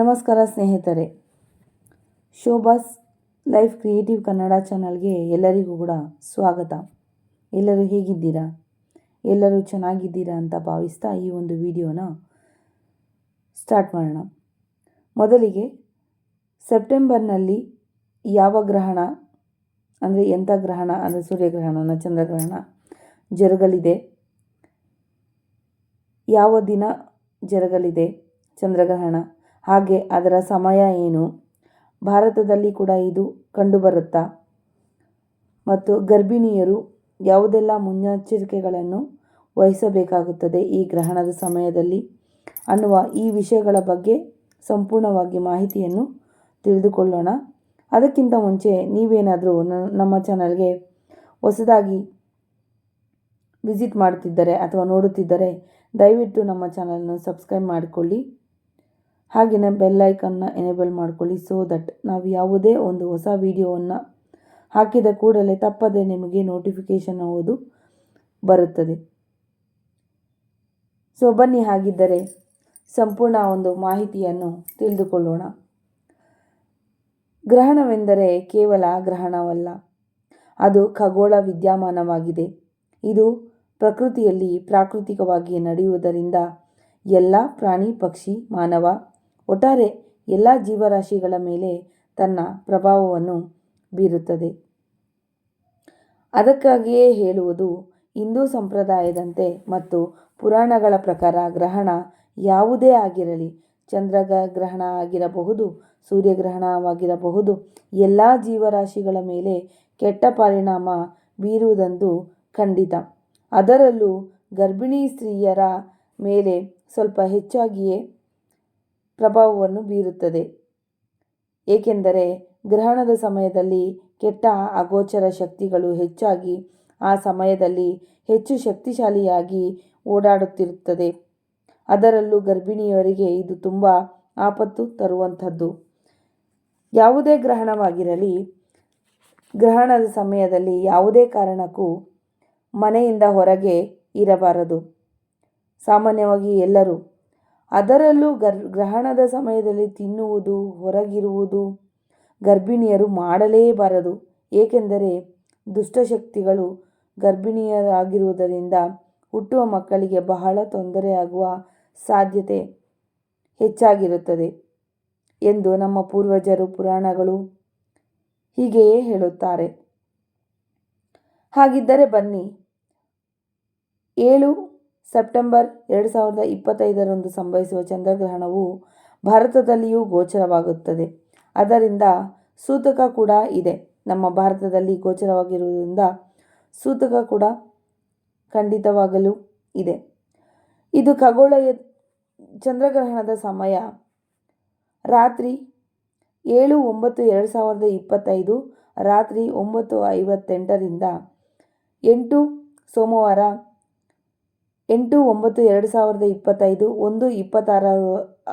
ನಮಸ್ಕಾರ ಸ್ನೇಹಿತರೆ. Shobha's life creative Kannada ಚಾನಲ್ಗೆ ಎಲ್ಲರಿಗೂ ಕೂಡ ಸ್ವಾಗತ. ಎಲ್ಲರೂ ಹೇಗಿದ್ದೀರಾ? ಎಲ್ಲರೂ ಚೆನ್ನಾಗಿದ್ದೀರಾ ಅಂತ ಭಾವಿಸ್ತಾ ಈ ಒಂದು ವಿಡಿಯೋನ ಸ್ಟಾರ್ಟ್ ಮಾಡೋಣ. ಮೊದಲಿಗೆ ಸೆಪ್ಟೆಂಬರ್ನಲ್ಲಿ ಯಾವ ಗ್ರಹಣ, ಅಂದರೆ ಎಂಥ ಗ್ರಹಣ, ಅಂದರೆ ಸೂರ್ಯಗ್ರಹಣನ ಚಂದ್ರಗ್ರಹಣ ಜರುಗಲಿದೆ? ಯಾವ ದಿನ ಜರುಗಲಿದೆ ಚಂದ್ರಗ್ರಹಣ? ಹಾಗೆ ಅದರ ಸಮಯ ಏನು? ಭಾರತದಲ್ಲಿ ಕೂಡ ಇದು ಕಂಡುಬರುತ್ತಾ? ಮತ್ತು ಗರ್ಭಿಣಿಯರು ಯಾವುದೆಲ್ಲ ಮುನ್ನೆಚ್ಚರಿಕೆಗಳನ್ನು ವಹಿಸಬೇಕಾಗುತ್ತದೆ ಈ ಗ್ರಹಣದ ಸಮಯದಲ್ಲಿ ಅನ್ನುವ ಈ ವಿಷಯಗಳ ಬಗ್ಗೆ ಸಂಪೂರ್ಣವಾಗಿ ಮಾಹಿತಿಯನ್ನು ತಿಳಿದುಕೊಳ್ಳೋಣ. ಅದಕ್ಕಿಂತ ಮುಂಚೆ ನೀವೇನಾದರೂ ನಮ್ಮ ಚಾನಲ್ಗೆ ಹೊಸದಾಗಿ ವಿಸಿಟ್ ಮಾಡುತ್ತಿದ್ದರೆ ಅಥವಾ ನೋಡುತ್ತಿದ್ದರೆ ದಯವಿಟ್ಟು ನಮ್ಮ ಚಾನಲನ್ನು ಸಬ್ಸ್ಕ್ರೈಬ್ ಮಾಡಿಕೊಳ್ಳಿ. ಹಾಗೆಯೇ ಬೆಲ್ಲೈಕನ್ನ ಎನೇಬಲ್ ಮಾಡ್ಕೊಳ್ಳಿ ಸೊ ದಟ್ ನಾವು ಯಾವುದೇ ಒಂದು ಹೊಸ ವಿಡಿಯೋವನ್ನು ಹಾಕಿದ ಕೂಡಲೇ ತಪ್ಪದೆ ನಿಮಗೆ ನೋಟಿಫಿಕೇಶನ್ ಅನ್ನುವುದು ಬರುತ್ತದೆ. ಸೊ ಬನ್ನಿ ಹಾಗಿದ್ದರೆ ಸಂಪೂರ್ಣ ಒಂದು ಮಾಹಿತಿಯನ್ನು ತಿಳಿದುಕೊಳ್ಳೋಣ. ಗ್ರಹಣವೆಂದರೆ ಕೇವಲ ಗ್ರಹಣವಲ್ಲ, ಅದು ಖಗೋಳ ವಿದ್ಯಮಾನವಾಗಿದೆ. ಇದು ಪ್ರಕೃತಿಯಲ್ಲಿ ಪ್ರಾಕೃತಿಕವಾಗಿ ನಡೆಯುವುದರಿಂದ ಎಲ್ಲ ಪ್ರಾಣಿ, ಪಕ್ಷಿ, ಮಾನವ ಒಟ್ಟಾರೆ ಎಲ್ಲ ಜೀವರಾಶಿಗಳ ಮೇಲೆ ತನ್ನ ಪ್ರಭಾವವನ್ನು ಬೀರುತ್ತದೆ. ಅದಕ್ಕಾಗಿಯೇ ಹೇಳುವುದು, ಹಿಂದೂ ಸಂಪ್ರದಾಯದಂತೆ ಮತ್ತು ಪುರಾಣಗಳ ಪ್ರಕಾರ ಗ್ರಹಣ ಯಾವುದೇ ಆಗಿರಲಿ ಚಂದ್ರಗ ಗ್ರಹಣ ಆಗಿರಬಹುದು, ಸೂರ್ಯಗ್ರಹಣವಾಗಿರಬಹುದು, ಎಲ್ಲ ಜೀವರಾಶಿಗಳ ಮೇಲೆ ಕೆಟ್ಟ ಪರಿಣಾಮ ಬೀರುವುದಂದು ಖಂಡಿತ. ಅದರಲ್ಲೂ ಗರ್ಭಿಣಿ ಸ್ತ್ರೀಯರ ಮೇಲೆ ಸ್ವಲ್ಪ ಹೆಚ್ಚಾಗಿಯೇ ಪ್ರಭಾವವನ್ನು ಬೀರುತ್ತದೆ. ಏಕೆಂದರೆ ಗ್ರಹಣದ ಸಮಯದಲ್ಲಿ ಕೆಟ್ಟ ಅಗೋಚರ ಶಕ್ತಿಗಳು ಹೆಚ್ಚಾಗಿ ಆ ಸಮಯದಲ್ಲಿ ಹೆಚ್ಚು ಶಕ್ತಿಶಾಲಿಯಾಗಿ ಓಡಾಡುತ್ತಿರುತ್ತದೆ. ಅದರಲ್ಲೂ ಗರ್ಭಿಣಿಯವರಿಗೆ ಇದು ತುಂಬ ಆಪತ್ತು ತರುವಂಥದ್ದು. ಯಾವುದೇ ಗ್ರಹಣವಾಗಿರಲಿ, ಗ್ರಹಣದ ಸಮಯದಲ್ಲಿ ಯಾವುದೇ ಕಾರಣಕ್ಕೂ ಮನೆಯಿಂದ ಹೊರಗೆ ಇರಬಾರದು. ಸಾಮಾನ್ಯವಾಗಿ ಎಲ್ಲರೂ ಅದರಲ್ಲೂ ಗರ್, ಗ್ರಹಣದ ಸಮಯದಲ್ಲಿ ತಿನ್ನುವುದು, ಹೊರಗಿರುವುದು ಗರ್ಭಿಣಿಯರು ಮಾಡಲೇಬಾರದು. ಏಕೆಂದರೆ ದುಷ್ಟಶಕ್ತಿಗಳು ಗರ್ಭಿಣಿಯರಾಗಿರುವುದರಿಂದ ಹುಟ್ಟುವ ಮಕ್ಕಳಿಗೆ ಬಹಳ ತೊಂದರೆಯಾಗುವ ಸಾಧ್ಯತೆ ಹೆಚ್ಚಾಗಿರುತ್ತದೆ ಎಂದು ನಮ್ಮ ಪೂರ್ವಜರು, ಪುರಾಣಗಳು ಹೀಗೆಯೇ ಹೇಳುತ್ತಾರೆ. ಹಾಗಿದ್ದರೆ ಬನ್ನಿ, ಏಳು ಸೆಪ್ಟೆಂಬರ್ ಎರಡು ಸಾವಿರದ ಇಪ್ಪತ್ತೈದರಂದು ಸಂಭವಿಸುವ ಚಂದ್ರಗ್ರಹಣವು ಭಾರತದಲ್ಲಿಯೂ ಗೋಚರವಾಗುತ್ತದೆ. ಅದರಿಂದ ಸೂತಕ ಕೂಡ ಇದೆ. ನಮ್ಮ ಭಾರತದಲ್ಲಿ ಗೋಚರವಾಗಿರುವುದರಿಂದ ಸೂತಕ ಕೂಡ ಖಂಡಿತವಾಗಲೂ ಇದೆ. ಇದು ಖಗೋಳ ಚಂದ್ರಗ್ರಹಣದ ಸಮಯ. ರಾತ್ರಿ ಏಳು ಒಂಬತ್ತು ಎರಡು ಸಾವಿರದ ಇಪ್ಪತ್ತೈದು, ರಾತ್ರಿ ಒಂಬತ್ತು ಐವತ್ತೆಂಟರಿಂದ ಎಂಟು ಸೋಮವಾರ ಎಂಟು ಒಂಬತ್ತು ಎರಡು ಸಾವಿರದ ಇಪ್ಪತ್ತೈದು ಒಂದು ಇಪ್ಪತ್ತಾರ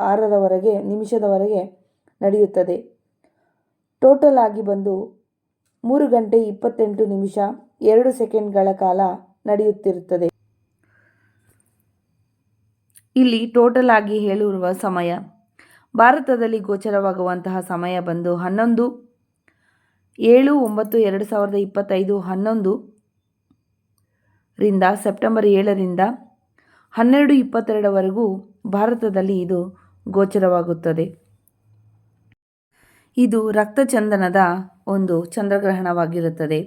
ಆರರವರೆಗೆ ನಿಮಿಷದವರೆಗೆ ನಡೆಯುತ್ತದೆ. ಟೋಟಲ್ ಆಗಿ ಬಂದು ಮೂರು ಗಂಟೆ ಇಪ್ಪತ್ತೆಂಟು ನಿಮಿಷ ಎರಡು ಸೆಕೆಂಡ್ಗಳ ಕಾಲ ನಡೆಯುತ್ತಿರುತ್ತದೆ. ಇಲ್ಲಿ ಟೋಟಲ್ ಆಗಿ ಹೇಳಿರುವ ಸಮಯ. ಭಾರತದಲ್ಲಿ ಗೋಚರವಾಗುವಂತಹ ಸಮಯ ಬಂದು ಹನ್ನೊಂದು ಏಳು ಒಂಬತ್ತು ಎರಡು ಸಾವಿರದ ಇಪ್ಪತ್ತೈದು ಹನ್ನೊಂದು ರಿಂದ ಸೆಪ್ಟೆಂಬರ್ ಏಳರಿಂದ ಹನ್ನೆರಡು ಇಪ್ಪತ್ತೆರಡವರೆಗೂ ಭಾರತದಲ್ಲಿ ಇದು ಗೋಚರವಾಗುತ್ತದೆ. ಇದು ರಕ್ತಚಂದನದ ಒಂದು ಚಂದ್ರಗ್ರಹಣವಾಗಿರುತ್ತದೆ.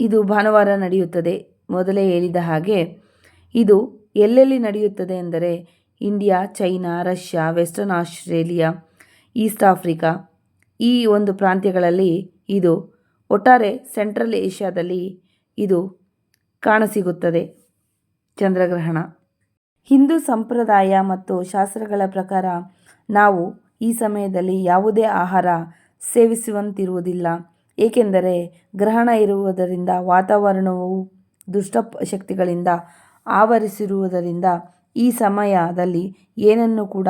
ಇದು ಭಾನುವಾರ ನಡೆಯುತ್ತದೆ. ಮೊದಲೇ ಹೇಳಿದ ಹಾಗೆ ಇದು ಎಲ್ಲೆಲ್ಲಿ ನಡೆಯುತ್ತದೆ ಎಂದರೆ India, China, Russia, western Australia, east Africa ಈ ಒಂದು ಪ್ರಾಂತ್ಯಗಳಲ್ಲಿ ಇದು ಒಟ್ಟಾರೆ ಸೆಂಟ್ರಲ್ ಏಷ್ಯಾದಲ್ಲಿ ಇದು ಕಾಣಸಿಗುತ್ತದೆ. ಚಂದ್ರಗ್ರಹಣ. ಹಿಂದೂ ಸಂಪ್ರದಾಯ ಮತ್ತು ಶಾಸ್ತ್ರಗಳ ಪ್ರಕಾರ ನಾವು ಈ ಸಮಯದಲ್ಲಿ ಯಾವುದೇ ಆಹಾರ ಸೇವಿಸುವಂತಿರುವುದಿಲ್ಲ. ಏಕೆಂದರೆ ಗ್ರಹಣ ಇರುವುದರಿಂದ ವಾತಾವರಣವು ದುಷ್ಟ ಶಕ್ತಿಗಳಿಂದ ಆವರಿಸಿರುವುದರಿಂದ ಈ ಸಮಯದಲ್ಲಿ ಏನನ್ನು ಕೂಡ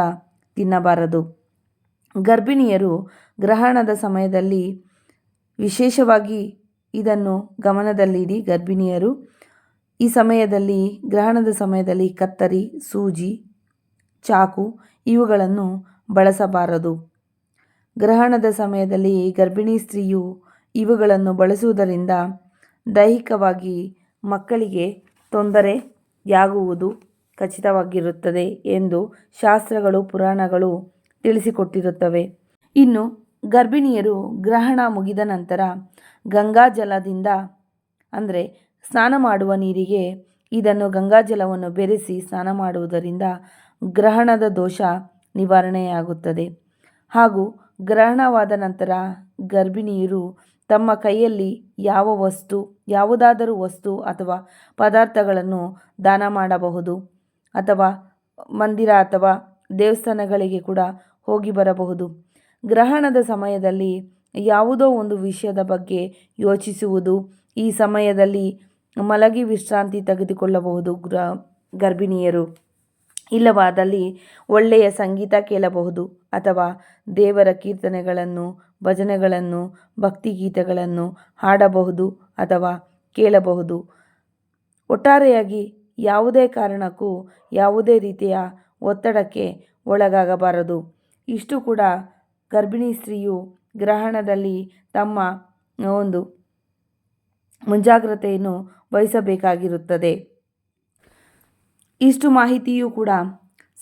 ತಿನ್ನಬಾರದು. ಗರ್ಭಿಣಿಯರು ಗ್ರಹಣದ ಸಮಯದಲ್ಲಿ ವಿಶೇಷವಾಗಿ ಇದನ್ನು ಗಮನದಲ್ಲಿಡಿ ಗರ್ಭಿಣಿಯರು. ಈ ಸಮಯದಲ್ಲಿ, ಗ್ರಹಣದ ಸಮಯದಲ್ಲಿ ಕತ್ತರಿ, ಸೂಜಿ, ಚಾಕು ಇವುಗಳನ್ನು ಬಳಸಬಾರದು. ಗ್ರಹಣದ ಸಮಯದಲ್ಲಿ ಗರ್ಭಿಣಿ ಸ್ತ್ರೀಯು ಇವುಗಳನ್ನು ಬಳಸುವುದರಿಂದ ದೈಹಿಕವಾಗಿ ಮಕ್ಕಳಿಗೆ ತೊಂದರೆಯಾಗುವುದು ಖಚಿತವಾಗಿರುತ್ತದೆ ಎಂದು ಶಾಸ್ತ್ರಗಳು, ಪುರಾಣಗಳು ತಿಳಿಸಿಕೊಟ್ಟಿರುತ್ತವೆ. ಇನ್ನು ಗರ್ಭಿಣಿಯರು ಗ್ರಹಣ ಮುಗಿದ ನಂತರ ಗಂಗಾಜಲದಿಂದ ಅಂದರೆ ಸ್ನಾನ ಮಾಡುವ ನೀರಿಗೆ ಇದನ್ನು ಗಂಗಾಜಲವನ್ನು ಬೆರೆಸಿ ಸ್ನಾನ ಮಾಡುವುದರಿಂದ ಗ್ರಹಣದ ದೋಷ ನಿವಾರಣೆಯಾಗುತ್ತದೆ. ಹಾಗೂ ಗ್ರಹಣವಾದ ನಂತರ ಗರ್ಭಿಣಿಯರು ತಮ್ಮ ಕೈಯಲ್ಲಿ ಯಾವ ವಸ್ತು, ಯಾವುದಾದರೂ ವಸ್ತು ಅಥವಾ ಪದಾರ್ಥಗಳನ್ನು ದಾನ ಮಾಡಬಹುದು ಅಥವಾ ಮಂದಿರ ಅಥವಾ ದೇವಸ್ಥಾನಗಳಿಗೆ ಕೂಡ ಹೋಗಿ ಬರಬಹುದು. ಗ್ರಹಣದ ಸಮಯದಲ್ಲಿ ಯಾವುದೋ ಒಂದು ವಿಷಯದ ಬಗ್ಗೆ ಯೋಚಿಸುವುದು, ಈ ಸಮಯದಲ್ಲಿ ಮಲಗಿ ವಿಶ್ರಾಂತಿ ತೆಗೆದುಕೊಳ್ಳಬಹುದು ಗ್ರ, ಗರ್ಭಿಣಿಯರು. ಇಲ್ಲವಾದಲ್ಲಿ ಒಳ್ಳೆಯ ಸಂಗೀತ ಕೇಳಬಹುದು ಅಥವಾ ದೇವರ ಕೀರ್ತನೆಗಳನ್ನು, ಭಜನೆಗಳನ್ನು, ಭಕ್ತಿಗೀತೆಗಳನ್ನು ಹಾಡಬಹುದು ಅಥವಾ ಕೇಳಬಹುದು. ಒಟ್ಟಾರೆಯಾಗಿ ಯಾವುದೇ ಕಾರಣಕ್ಕೂ ಯಾವುದೇ ರೀತಿಯ ಒತ್ತಡಕ್ಕೆ ಒಳಗಾಗಬಾರದು. ಇಷ್ಟು ಕೂಡ ಗರ್ಭಿಣಿ ಸ್ತ್ರೀಯು ಗ್ರಹಣದಲ್ಲಿ ತಮ್ಮ ಒಂದು ಮುಂಜಾಗ್ರತೆಯನ್ನು ವಹಿಸಬೇಕಾಗಿರುತ್ತದೆ. ಇಷ್ಟು ಮಾಹಿತಿಯೂ ಕೂಡ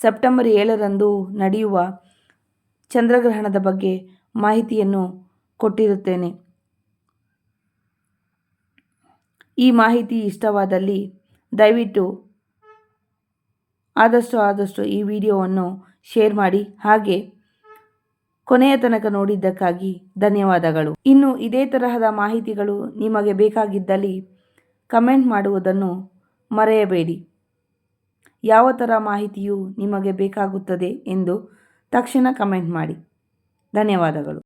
ಸೆಪ್ಟೆಂಬರ್ ಏಳರಂದು ನಡೆಯುವ ಚಂದ್ರಗ್ರಹಣದ ಬಗ್ಗೆ ಮಾಹಿತಿಯನ್ನು ಕೊಟ್ಟಿರುತ್ತೇನೆ. ಈ ಮಾಹಿತಿ ಇಷ್ಟವಾದಲ್ಲಿ ದಯವಿಟ್ಟು ಆದಷ್ಟು ಆದಷ್ಟು ಈ ವಿಡಿಯೋವನ್ನು ಶೇರ್ ಮಾಡಿ, ಹಾಗೆ ಕೊನೆಯ ತನಕ ನೋಡಿದ್ದಕ್ಕಾಗಿ ಧನ್ಯವಾದಗಳು. ಇನ್ನು ಇದೇ ತರಹದ ಮಾಹಿತಿಗಳು ನಿಮಗೆ ಬೇಕಾಗಿದ್ದಲ್ಲಿ ಕಮೆಂಟ್ ಮಾಡುವುದನ್ನು ಮರೆಯಬೇಡಿ. ಯಾವ ಥರ ಮಾಹಿತಿಯು ನಿಮಗೆ ಬೇಕಾಗುತ್ತದೆ ಎಂದು ತಕ್ಷಣ ಕಮೆಂಟ್ ಮಾಡಿ. ಧನ್ಯವಾದಗಳು.